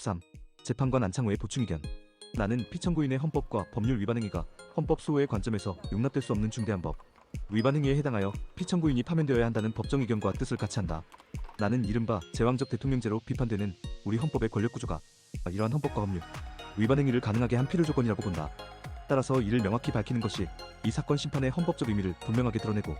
13. 재판관 안창호의 보충 의견. 나는 피청구인의 헌법과 법률 위반 행위가 헌법 소호의 관점에서 용납될 수 없는 중대한 법. 위반 행위에 해당하여 피청구인이 파면되어야 한다는 법정 의견과 뜻을 같이 한다. 나는 이른바 제왕적 대통령제로 비판되는 우리 헌법의 권력 구조가 이러한 헌법과 법률 위반 행위를 가능하게 한 필요 조건이라고 본다. 따라서 이를 명확히 밝히는 것이 이 사건 심판의 헌법적 의미를 분명하게 드러내고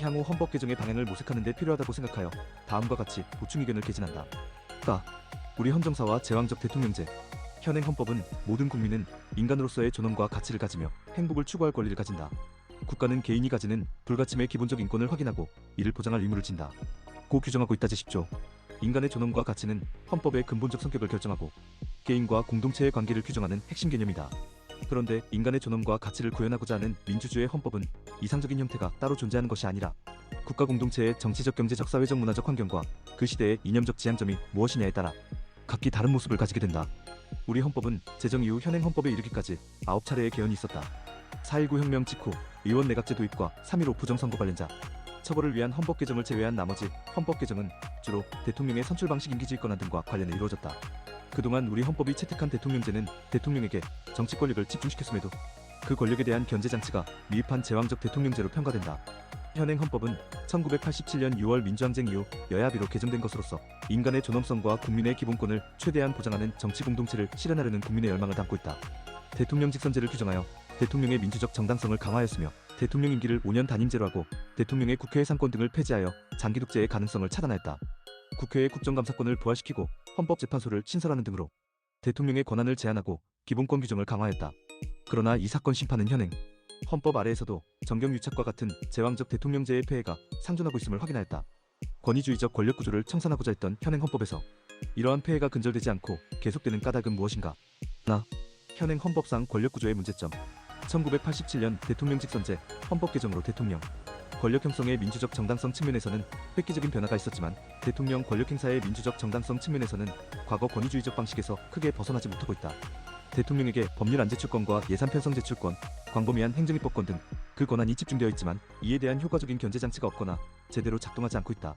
향후 헌법 개정의 방향을 모색하는 데 필요하다고 생각하여 다음과 같이 보충 의견을 개진한다. 가 우리 헌정사와 제왕적 대통령제 현행 헌법은 모든 국민은 인간으로서의 존엄과 가치를 가지며 행복을 추구할 권리를 가진다. 국가는 개인이 가지는 불가침의 기본적 인권을 확인하고 이를 보장할 의무를 진다. 고 규정하고 있다지 싶죠. 인간의 존엄과 가치는 헌법의 근본적 성격을 결정하고 개인과 공동체의 관계를 규정하는 핵심 개념이다. 그런데 인간의 존엄과 가치를 구현하고자 하는 민주주의 헌법은 이상적인 형태가 따로 존재하는 것이 아니라 국가 공동체의 정치적, 경제적, 사회적, 문화적 환경과 그 시대의 이념적 지향점이 무엇이냐에 따라 각기 다른 모습을 가지게 된다. 우리 헌법은 제정 이후 현행 헌법에 이르기까지 9차례의 개헌이 있었다. 4.19 혁명 직후 의원 내각제 도입과 3.15 부정선거 관련자 처벌을 위한 헌법 개정을 제외한 나머지 헌법 개정은 주로 대통령의 선출 방식 임기주의권한 등과 관련해 이루어졌다. 그동안 우리 헌법이 채택한 대통령제는 대통령에게 정치 권력을 집중시켰음에도 그 권력에 대한 견제 장치가 미흡한 제왕적 대통령제로 평가된다. 현행 헌법은 1987년 6월 민주항쟁 이후 여야비로 개정된 것으로서 인간의 존엄성과 국민의 기본권을 최대한 보장하는 정치 공동체를 실현하려는 국민의 열망을 담고 있다. 대통령 직선제를 규정하여 대통령의 민주적 정당성을 강화하였으며 대통령 임기를 5년 단임제로 하고 대통령의 국회 상권 등을 폐지하여 장기 독재의 가능성을 차단하였다. 국회의 국정감사권을 부활시키고 헌법재판소를 신설하는 등으로 대통령의 권한을 제한하고 기본권 규정을 강화했다. 그러나 이 사건 심판은 현행 헌법 아래에서도 정경유착과 같은 제왕적 대통령제의 폐해가 상존하고 있음을 확인하였다. 권위주의적 권력 구조를 청산하고자 했던 현행 헌법에서 이러한 폐해가 근절되지 않고 계속되는 까닭은 무엇인가? 나 현행 헌법상 권력 구조의 문제점 1987년 대통령 직선제 헌법 개정으로 대통령 권력 형성의 민주적 정당성 측면에서는 획기적인 변화가 있었지만 대통령 권력 행사의 민주적 정당성 측면에서는 과거 권위주의적 방식에서 크게 벗어나지 못하고 있다. 대통령에게 법률 안제출권과 예산 편성 제출권, 광범위한 행정입법권 등 그 권한이 집중되어 있지만 이에 대한 효과적인 견제 장치가 없거나 제대로 작동하지 않고 있다.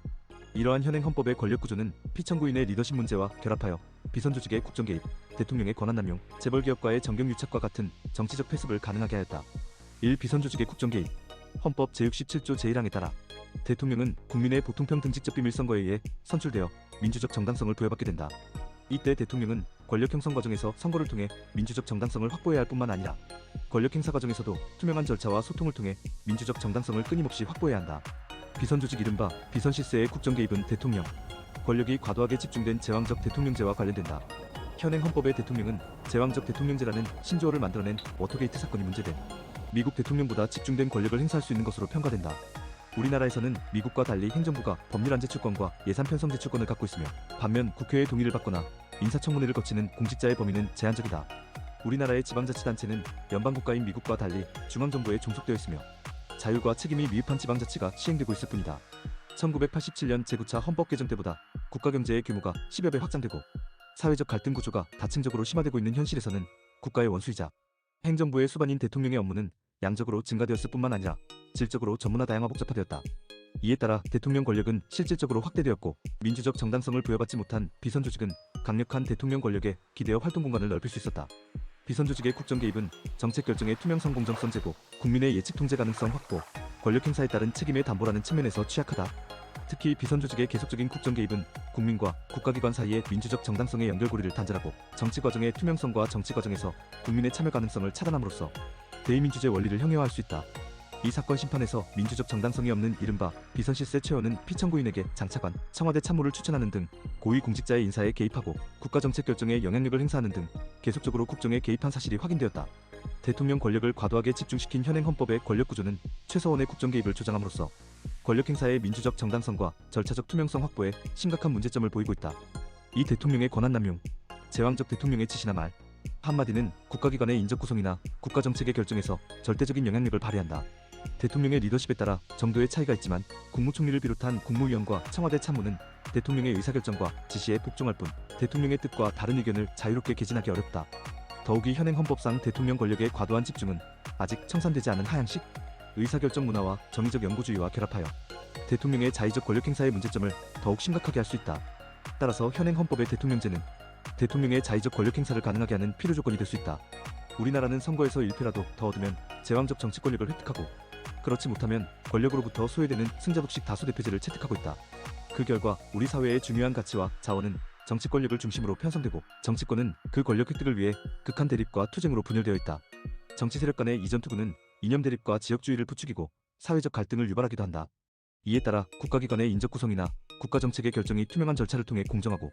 이러한 현행 헌법의 권력 구조는 피청구인의 리더십 문제와 결합하여 비선 조직의 국정 개입, 대통령의 권한 남용, 재벌 기업과의 정경 유착과 같은 정치적 패습을 가능하게 하였다. 1. 비선 조직의 국정 개입 헌법 제67조 제1항에 따라 대통령은 국민의 보통평 등직적 비밀 선거에 의해 선출되어 민주적 정당성을 부여받게 된다. 이때 대통령은 권력 형성 과정에서 선거를 통해 민주적 정당성을 확보해야 할 뿐만 아니라 권력 행사 과정에서도 투명한 절차와 소통을 통해 민주적 정당성을 끊임없이 확보해야 한다. 비선 조직 이른바 비선 실세의 국정 개입은 대통령 권력이 과도하게 집중된 제왕적 대통령제와 관련된다. 현행 헌법의 대통령은 제왕적 대통령제라는 신조어를 만들어낸 워터게이트 사건이 문제된 미국 대통령보다 집중된 권력을 행사할 수 있는 것으로 평가된다. 우리나라에서는 미국과 달리 행정부가 법률 안제출권과 예산 편성 제출권을 갖고 있으며 반면 국회의 동의를 받거나 인사청문회를 거치는 공직자의 범위는 제한적이다. 우리나라의 지방자치단체는 연방국가인 미국과 달리 중앙정부에 종속되어 있으며 자율과 책임이 미흡한 지방자치가 시행되고 있을 뿐이다. 1987년 제9차 헌법 개정 때보다 국가경제의 규모가 10여 배 확장되고 사회적 갈등 구조가 다층적으로 심화되고 있는 현실에서는 국가의 원수이자 행정부의 수반인 대통령의 업무는 양적으로 증가되었을 뿐만 아니라 질적으로 전문화 다양화 복잡화되었다. 이에 따라 대통령 권력은 실질적으로 확대되었고 민주적 정당성을 부여받지 못한 비선 조직은 강력한 대통령 권력에 기대어 활동 공간을 넓힐 수 있었다. 비선 조직의 국정 개입은 정책 결정의 투명성 공정성 제고, 국민의 예측 통제 가능성 확보, 권력 행사에 따른 책임의 담보라는 측면에서 취약하다. 특히 비선 조직의 계속적인 국정 개입은 국민과 국가기관 사이의 민주적 정당성의 연결고리를 단절하고 정치 과정의 투명성과 정치 과정에서 국민의 참여 가능성을 차단함으로써 대의민주제 원리를 형해화할 수 있다. 이 사건 심판에서 민주적 정당성이 없는 이른바 비선 실세 최원은 피청구인에게 장차관, 청와대 참모를 추천하는 등 고위 공직자의 인사에 개입하고 국가 정책 결정에 영향력을 행사하는 등 계속적으로 국정에 개입한 사실이 확인되었다. 대통령 권력을 과도하게 집중시킨 현행 헌법의 권력 구조는 최소한의 국정 개입을 조장함으로써 권력 행사의 민주적 정당성과 절차적 투명성 확보에 심각한 문제점을 보이고 있다. 이 대통령의 권한 남용, 제왕적 대통령의 지시나 말, 한마디는 국가기관의 인적 구성이나 국가 정책의 결정에서 절대적인 영향력을 발휘한다. 대통령의 리더십에 따라 정도의 차이가 있지만 국무총리를 비롯한 국무위원과 청와대 참모는 대통령의 의사결정과 지시에 복종할 뿐 대통령의 뜻과 다른 의견을 자유롭게 개진하기 어렵다. 더욱이 현행 헌법상 대통령 권력의 과도한 집중은 아직 청산되지 않은 하향식 의사결정 문화와 정의적 연구주의와 결합하여 대통령의 자의적 권력 행사의 문제점을 더욱 심각하게 할 수 있다. 따라서 현행 헌법의 대통령제는 대통령의 자의적 권력 행사를 가능하게 하는 필요 조건이 될 수 있다. 우리나라는 선거에서 1패라도 더 얻으면 제왕적 정치 권력을 획득하고 그렇지 못하면 권력으로부터 소외되는 승자독식 다수대표제를 채택하고 있다. 그 결과 우리 사회의 중요한 가치와 자원은 정치 권력을 중심으로 편성되고 정치권은 그 권력 획득을 위해 극한 대립과 투쟁으로 분열되어 있다. 정치 세력 간의 이전 투구는 이념 대립과 지역주의를 부추기고 사회적 갈등을 유발하기도 한다. 이에 따라 국가기관의 인적 구성이나 국가 정책의 결정이 투명한 절차를 통해 공정하고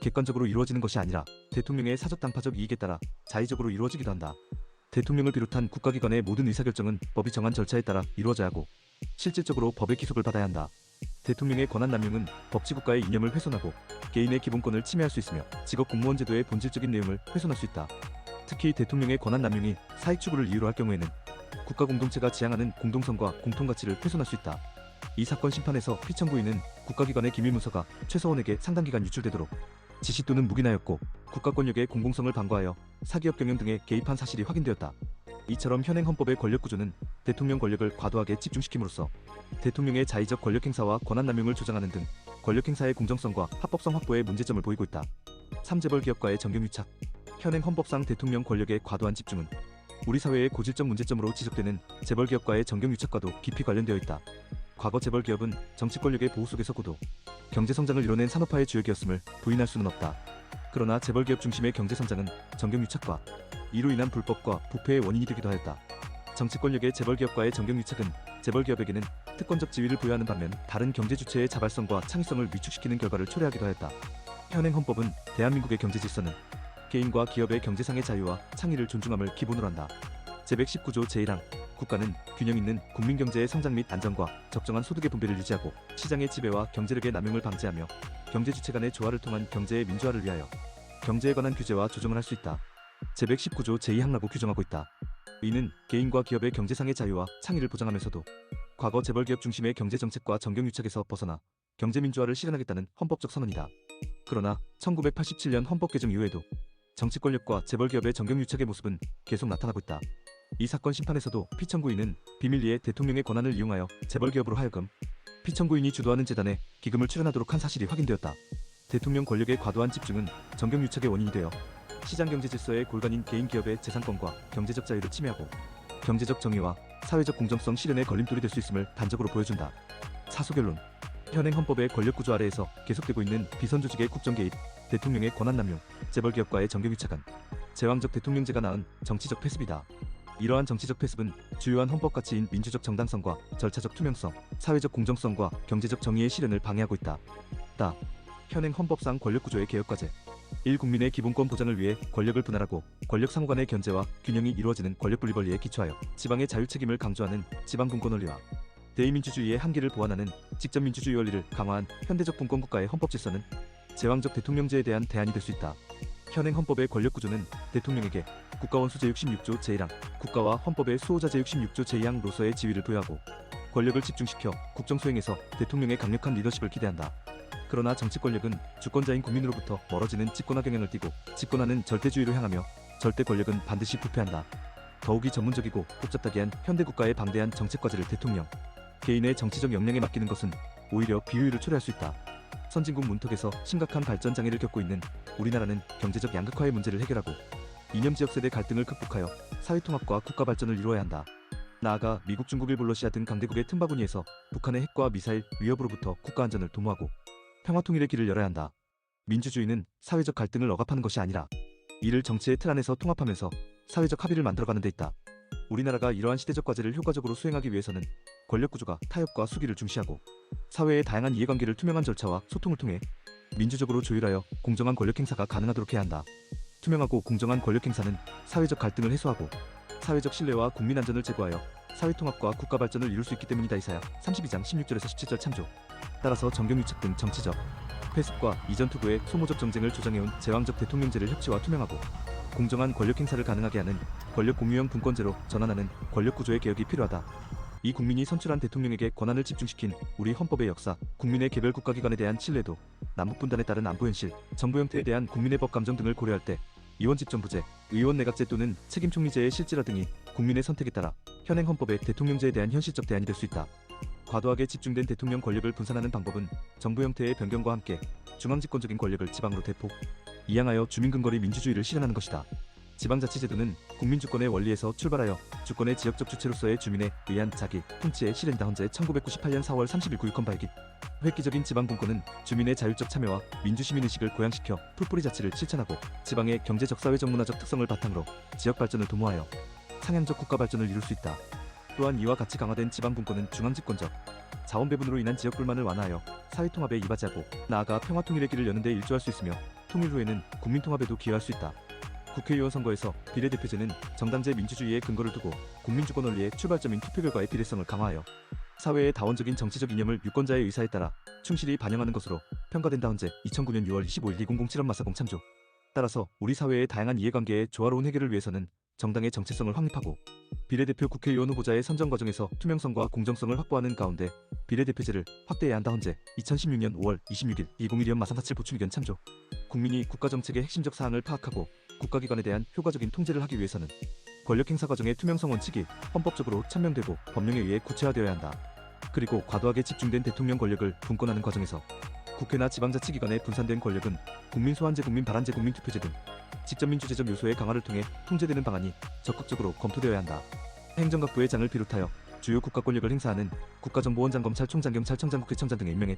객관적으로 이루어지는 것이 아니라 대통령의 사적 당파적 이익에 따라 자의적으로 이루어지기도 한다. 대통령을 비롯한 국가기관의 모든 의사결정은 법이 정한 절차에 따라 이루어져야 하고 실질적으로 법의 기속을 받아야 한다. 대통령의 권한 남용은 법치국가의 이념을 훼손하고 개인의 기본권을 침해할 수 있으며 직업 공무원 제도의 본질적인 내용을 훼손할 수 있다. 특히 대통령의 권한 남용이 사익 추구를 이유로 할 경우에는 국가 공동체가 지향하는 공동성과 공통가치를 훼손할 수 있다. 이 사건 심판에서 피청구인은 국가기관의 기밀문서가 최서원에게 상당 기간 유출되도록 지시 또는 묵인하였고 국가 권력의 공공성을 방과하여 사기업 경영 등에 개입한 사실이 확인되었다. 이처럼 현행 헌법의 권력 구조는 대통령 권력을 과도하게 집중시킴으로써 대통령의 자의적 권력 행사와 권한 남용을 조장하는 등 권력 행사의 공정성과 합법성 확보에 문제점을 보이고 있다. 3재벌 기업과의 정경유착 현행 헌법상 대통령 권력의 과도한 집중은 우리 사회의 고질적 문제점으로 지적되는 재벌 기업과의 정경유착과도 깊이 관련되어 있다. 과거 재벌 기업은 정치 권력의 보호 속에서 고도 경제 성장을 이뤄낸 산업화의 주역이었음을 부인할 수는 없다. 그러나 재벌 기업 중심의 경제 성장은 정경 유착과 이로 인한 불법과 부패의 원인이 되기도 하였다. 정치 권력의 재벌 기업과의 정경 유착은 재벌 기업에게는 특권적 지위를 부여하는 반면 다른 경제 주체의 자발성과 창의성을 위축시키는 결과를 초래하기도 하였다. 현행 헌법은 대한민국의 경제 질서는 개인과 기업의 경제상의 자유와 창의를 존중함을 기본으로 한다. 제119조 제1항 국가는 균형 있는 국민 경제의 성장 및 안정과 적정한 소득의 분배를 유지하고 시장의 지배와 경제력의 남용을 방지하며 경제 주체 간의 조화를 통한 경제의 민주화를 위하여 경제에 관한 규제와 조정을 할 수 있다. 제119조 제2항라고 규정하고 있다. 이는 개인과 기업의 경제상의 자유와 창의를 보장하면서도 과거 재벌 기업 중심의 경제 정책과 정경유착에서 벗어나 경제 민주화를 실현하겠다는 헌법적 선언이다. 그러나 1987년 헌법 개정 이후에도 정치 권력과 재벌 기업의 정경유착의 모습은 계속 나타나고 있다. 이 사건 심판에서도 피청구인은 비밀리에 대통령의 권한을 이용하여 재벌 기업으로 하여금 피청구인이 주도하는 재단에 기금을 출연하도록 한 사실이 확인되었다. 대통령 권력의 과도한 집중은 정경유착의 원인이 되어 시장 경제 질서의 골간인 개인 기업의 재산권과 경제적 자유를 침해하고 경제적 정의와 사회적 공정성 실현의 걸림돌이 될 수 있음을 단적으로 보여준다. 사소결론 현행 헌법의 권력 구조 아래에서 계속되고 있는 비선 조직의 국정 개입, 대통령의 권한 남용, 재벌 기업과의 정경유착은 제왕적 대통령제가 낳은 정치적 패습이다. 이러한 정치적 패습은 주요한 헌법 가치인 민주적 정당성과 절차적 투명성, 사회적 공정성과 경제적 정의의 실현을 방해하고 있다. 따. 현행 헌법상 권력 구조의 개혁 과제 1. 국민의 기본권 보장을 위해 권력을 분할하고 권력 상호 간의 견제와 균형이 이루어지는 권력 분리벌리에 기초하여 지방의 자유 책임을 강조하는 지방 분권 원리와 대의민주주의의 한계를 보완하는 직접 민주주의 원리를 강화한 현대적 분권 국가의 헌법 질서는 제왕적 대통령제에 대한 대안이 될 수 있다. 현행 헌법의 권력 구조는 대통령에게 국가원 수 제 66조 제1항 국가와 헌법의 수호자 제 66조 제2항로서의 지위를 부여하고 권력을 집중시켜 국정 수행에서 대통령의 강력한 리더십을 기대한다. 그러나 정치 권력은 주권자인 국민으로부터 멀어지는 집권화 경향을 띠고 집권하는 절대주의로 향하며 절대 권력은 반드시 부패한다. 더욱이 전문적이고 복잡하게 한 현대 국가의 방대한 정책 과제를 대통령 개인의 정치적 역량에 맡기는 것은 오히려 비효율을 초래할 수 있다. 선진국 문턱에서 심각한 발전 장애를 겪고 있는 우리나라는 경제적 양극화의 문제를 해결하고 이념 지역 세대 갈등을 극복하여 사회 통합과 국가 발전을 이루어야 한다. 나아가 미국, 중국, 일본, 러시아 등 강대국의 틈바구니에서 북한의 핵과 미사일 위협으로부터 국가 안전을 도모하고 평화 통일의 길을 열어야 한다. 민주주의는 사회적 갈등을 억압하는 것이 아니라 이를 정치의 틀 안에서 통합하면서 사회적 합의를 만들어가는 데 있다. 우리나라가 이러한 시대적 과제를 효과적으로 수행하기 위해서는 권력 구조가 타협과 수기를 중시하고 사회의 다양한 이해관계를 투명한 절차와 소통을 통해 민주적으로 조율하여 공정한 권력 행사가 가능하도록 해야 한다. 투명하고 공정한 권력 행사는 사회적 갈등을 해소하고 사회적 신뢰와 국민 안전을 제고하여 사회 통합과 국가 발전을 이룰 수 있기 때문이다 이사야 32장 16절에서 17절 참조. 따라서 정경유착 등 정치적 패습과 이전 투구의 소모적 정쟁을 조장해온 제왕적 대통령제를 협치와 투명하고 공정한 권력 행사를 가능하게 하는 권력 공유형 분권제로 전환하는 권력 구조의 개혁이 필요하다. 이 국민이 선출한 대통령에게 권한을 집중시킨 우리 헌법의 역사, 국민의 개별 국가기관에 대한 신뢰도, 남북 분단에 따른 안보 현실, 정부 형태에 대한 국민의 법 감정 등을 고려할 때 의원 집정부제, 의원 내각제 또는 책임 총리제의 실질화 등이 국민의 선택에 따라 현행 헌법의 대통령제에 대한 현실적 대안이 될 수 있다. 과도하게 집중된 대통령 권력을 분산하는 방법은 정부 형태의 변경과 함께 중앙집권적인 권력을 지방으로 대폭 이양하여 주민근거리 민주주의를 실현하는 것이다. 지방자치제도는 국민주권의 원리에서 출발하여 주권의 지역적 주체로서의 주민에 의한 자기 통치의 실현이다. 헌재 1998년 4월 30일 구유권 발기 획기적인 지방분권은 주민의 자율적 참여와 민주시민의식을 고양시켜 풀뿌리 자치를 실천하고 지방의 경제적 사회적 문화적 특성을 바탕으로 지역 발전을 도모하여 상향적 국가 발전을 이룰 수 있다. 또한 이와 같이 강화된 지방분권은 중앙집권적 자원 배분으로 인한 지역 불만을 완화하여 사회 통합에 이바지하고 나아가 평화 통일의 길을 여는 데 일조할 수 있으며 통일 후에는 국민 통합에도 기여할 수 있다. 국회의원 선거에서 비례대표제는 정당제 민주주의에 근거를 두고 국민주권 원리의 출발점인 투표 결과의 비례성을 강화하여 사회의 다원적인 정치적 이념을 유권자의 의사에 따라 충실히 반영하는 것으로 평가된다. 헌재 2009년 6월 25일 2007년 마사공 참조. 따라서 우리 사회의 다양한 이해관계의 조화로운 해결을 위해서는 정당의 정체성을 확립하고 비례대표 국회의원 후보자의 선정 과정에서 투명성과 공정성을 확보하는 가운데 비례대표제를 확대해야 한다. 헌재 2016년 5월 26일 2012년 마상사칠 보충 의견 참조. 국민이 국가정책의 핵심적 사항을 파악하고 국가기관에 대한 효과적인 통제를 하기 위해서는 권력 행사 과정의 투명성 원칙이 헌법적으로 천명되고 법령에 의해 구체화되어야 한다. 그리고 과도하게 집중된 대통령 권력을 분권하는 과정에서 국회나 지방자치기관의 분산된 권력은 국민 소환제, 국민 발안제, 국민 투표제 등 직접 민주제적 요소의 강화를 통해 통제되는 방안이 적극적으로 검토되어야 한다. 행정각부의 장을 비롯하여 주요 국가 권력을 행사하는 국가정보원장, 검찰총장, 경찰청장, 국회청장 등의 임명에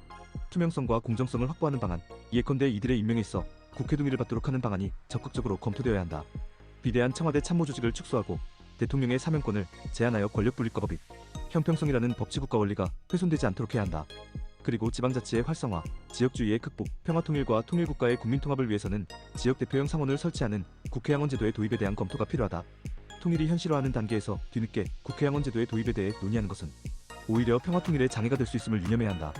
투명성과 공정성을 확보하는 방안, 예컨대 이들의 임명에 있어 국회 동의를 받도록 하는 방안이 적극적으로 검토되어야 한다. 비대한 청와대 참모 조직을 축소하고 대통령의 사명권을 제한하여 권력 분립과 법익, 형평성이라는 법치국가 원리가 훼손되지 않도록 해야 한다. 그리고 지방자치의 활성화, 지역주의의 극복, 평화통일과 통일국가의 국민통합을 위해서는 지역대표형 상원을 설치하는 국회양원 제도의 도입에 대한 검토가 필요하다. 통일이 현실화하는 단계에서 뒤늦게 국회양원 제도의 도입에 대해 논의하는 것은 오히려 평화통일에 장애가 될 수 있음을 유념해야 한다.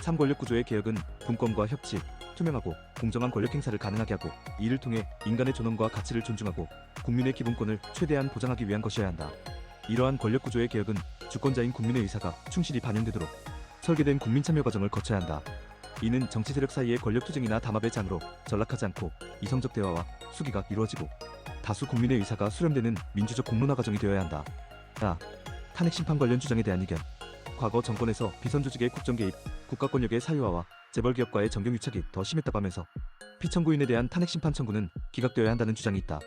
참권력 구조의 개혁은 분권과 협치, 투명하고 공정한 권력 행사를 가능하게 하고 이를 통해 인간의 존엄과 가치를 존중하고 국민의 기본권을 최대한 보장하기 위한 것이어야 한다. 이러한 권력 구조의 개혁은 주권자인 국민의 의사가 충실히 반영되도록 설계된 국민 참여 과정을 거쳐야 한다. 이는 정치 세력 사이의 권력 투쟁이나 담합의 장으로 전락하지 않고 이성적 대화와 수기가 이루어지고 다수 국민의 의사가 수렴되는 민주적 공론화 과정이 되어야 한다. 아, 탄핵 심판 관련 주장에 대한 의견. 과거 정권에서 비선 조직의 국정 개입, 국가 권력의 사유화와 재벌 기업과의 정경 유착이 더 심했다고 하면서 피청구인에 대한 탄핵 심판 청구는 기각되어야 한다는 주장이 있다.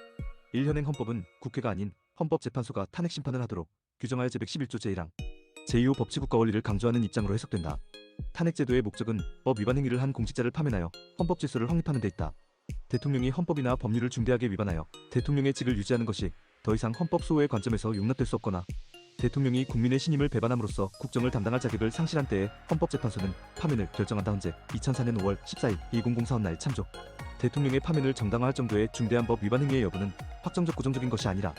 일현행 헌법은 국회가 아닌 헌법재판소가 탄핵 심판을 하도록 규정하여 제111조 제1항 제2호 법치국가 원리를 강조하는 입장으로 해석된다. 탄핵제도의 목적은 법 위반 행위를 한 공직자를 파면하여 헌법 질서를 확립하는 데 있다. 대통령이 헌법이나 법률을 중대하게 위반하여 대통령의 직을 유지하는 것이 더 이상 헌법 수호의 관점에서 용납될 수 없거나 대통령이 국민의 신임을 배반함으로써 국정을 담당할 자격을 상실한 때에 헌법재판소는 파면을 결정한다 헌재 2004년 5월 14일 2004원 날 참조 대통령의 파면을 정당화할 정도의 중대한 법 위반 행위의 여부는 확정적 고정적인 것이 아니라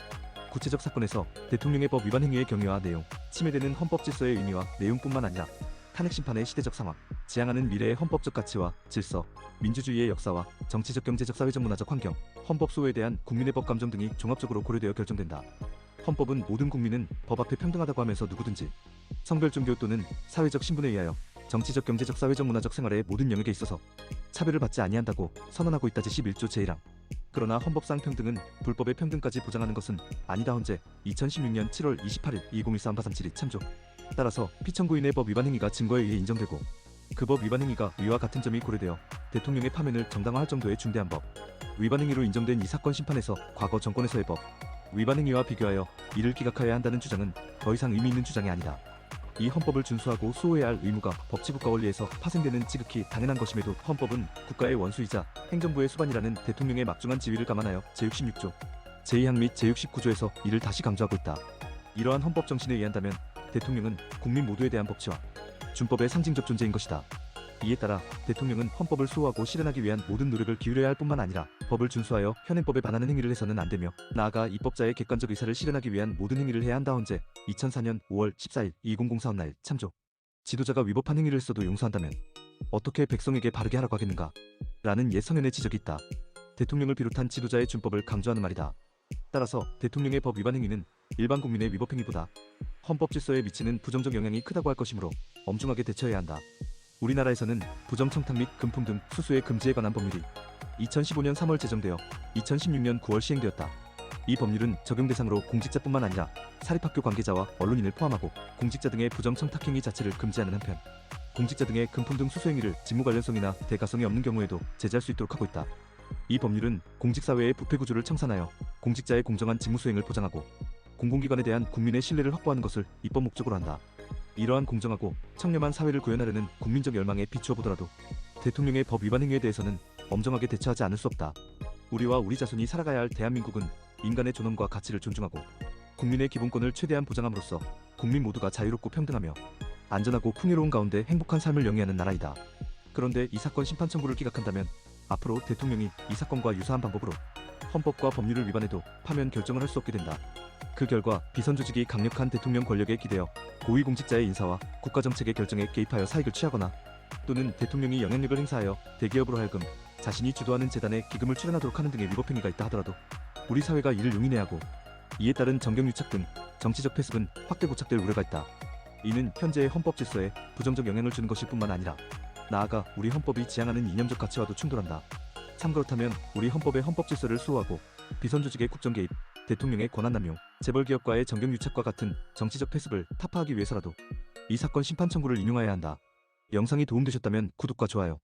구체적 사건에서 대통령의 법 위반 행위의 경위와 내용, 침해되는 헌법 질서의 의미와 내용뿐만 아니라 탄핵 심판의 시대적 상황, 지향하는 미래의 헌법적 가치와 질서, 민주주의의 역사와 정치적, 경제적, 사회적, 문화적 환경, 헌법 소호에 대한 국민의 법 감정 등이 종합적으로 고려되어 결정된다. 헌법은 모든 국민은 법 앞에 평등하다고 하면서 누구든지 성별, 종교 또는 사회적 신분에 의하여 정치적, 경제적, 사회적, 문화적 생활의 모든 영역에 있어서 차별을 받지 아니한다고 선언하고 있다. 제11조 제1항. 그러나 헌법상 평등은 불법의 평등까지 보장하는 것은 아니다. 헌재 2016년 7월 28일 2013 파삼7이 참조. 따라서 피청구인의 법 위반 행위가 증거에 의해 인정되고 그 법 위반 행위가 위와 같은 점이 고려되어 대통령의 파면을 정당화할 정도의 중대한 법 위반 행위로 인정된 이 사건 심판에서 과거 정권에서의 법 위반 행위와 비교하여 이를 기각하여야 한다는 주장은 더 이상 의미 있는 주장이 아니다. 이 헌법을 준수하고 수호해야 할 의무가 법치국가 원리에서 파생되는 지극히 당연한 것임에도 헌법은 국가의 원수이자 행정부의 수반이라는 대통령의 막중한 지위를 감안하여 제66조, 제2항 및 제69조에서 이를 다시 강조하고 있다. 이러한 헌법 정신에 의한다면 대통령은 국민 모두에 대한 법치와 준법의 상징적 존재인 것이다. 이에 따라 대통령은 헌법을 수호하고 실현하기 위한 모든 노력을 기울여야 할 뿐만 아니라 법을 준수하여 현행법에 반하는 행위를 해서는 안 되며 나아가 입법자의 객관적 의사를 실현하기 위한 모든 행위를 해야 한다. 헌재 2004년 5월 14일 2004원 날 참조. 지도자가 위법한 행위를 했어도 용서한다면 어떻게 백성에게 바르게 하라고 하겠는가? 라는 옛 성현의 지적이 있다. 대통령을 비롯한 지도자의 준법을 강조하는 말이다. 따라서 대통령의 법 위반 행위는 일반 국민의 위법 행위보다 헌법 질서에 미치는 부정적 영향이 크다고 할 것이므로 엄중하게 대처해야 한다. 우리나라에서는 부정 청탁 및 금품 등 수수의 금지에 관한 법률이 2015년 3월 제정되어 2016년 9월 시행되었다. 이 법률은 적용 대상으로 공직자뿐만 아니라 사립학교 관계자와 언론인을 포함하고 공직자 등의 부정 청탁 행위 자체를 금지하는 한편 공직자 등의 금품 등 수수 행위를 직무 관련성이나 대가성이 없는 경우에도 제재할 수 있도록 하고 있다. 이 법률은 공직사회의 부패 구조를 청산하여 공직자의 공정한 직무 수행을 보장하고 공공기관에 대한 국민의 신뢰를 확보하는 것을 입법 목적으로 한다. 이러한 공정하고 청렴한 사회를 구현하려는 국민적 열망에 비추어 보더라도 대통령의 법 위반 행위에 대해서는 엄정하게 대처하지 않을 수 없다. 우리와 우리 자손이 살아가야 할 대한민국은 인간의 존엄과 가치를 존중하고 국민의 기본권을 최대한 보장함으로써 국민 모두가 자유롭고 평등하며 안전하고 풍요로운 가운데 행복한 삶을 영위하는 나라이다. 그런데 이 사건 심판 청구를 기각한다면 앞으로 대통령이 이 사건과 유사한 방법으로 헌법과 법률을 위반해도 파면 결정을 할 수 없게 된다. 그 결과 비선조직이 강력한 대통령 권력에 기대어 고위공직자의 인사와 국가정책의 결정에 개입하여 사익을 취하거나 또는 대통령이 영향력을 행사하여 대기업으로 하여금 자신이 주도하는 재단에 기금을 출연하도록 하는 등의 위법 행위가 있다 하더라도 우리 사회가 이를 용인해야 하고 이에 따른 정경유착 등 정치적 패습은 확대 고착될 우려가 있다. 이는 현재의 헌법 질서에 부정적 영향을 주는 것일 뿐만 아니라 나아가 우리 헌법이 지향하는 이념적 가치와도 충돌한다. 참 그렇다면 우리 헌법의 헌법 질서를 수호하고 비선 조직의 국정 개입, 대통령의 권한 남용, 재벌 기업과의 정경 유착과 같은 정치적 패습을 타파하기 위해서라도 이 사건 심판 청구를 인용해야 한다. 영상이 도움되셨다면 구독과 좋아요,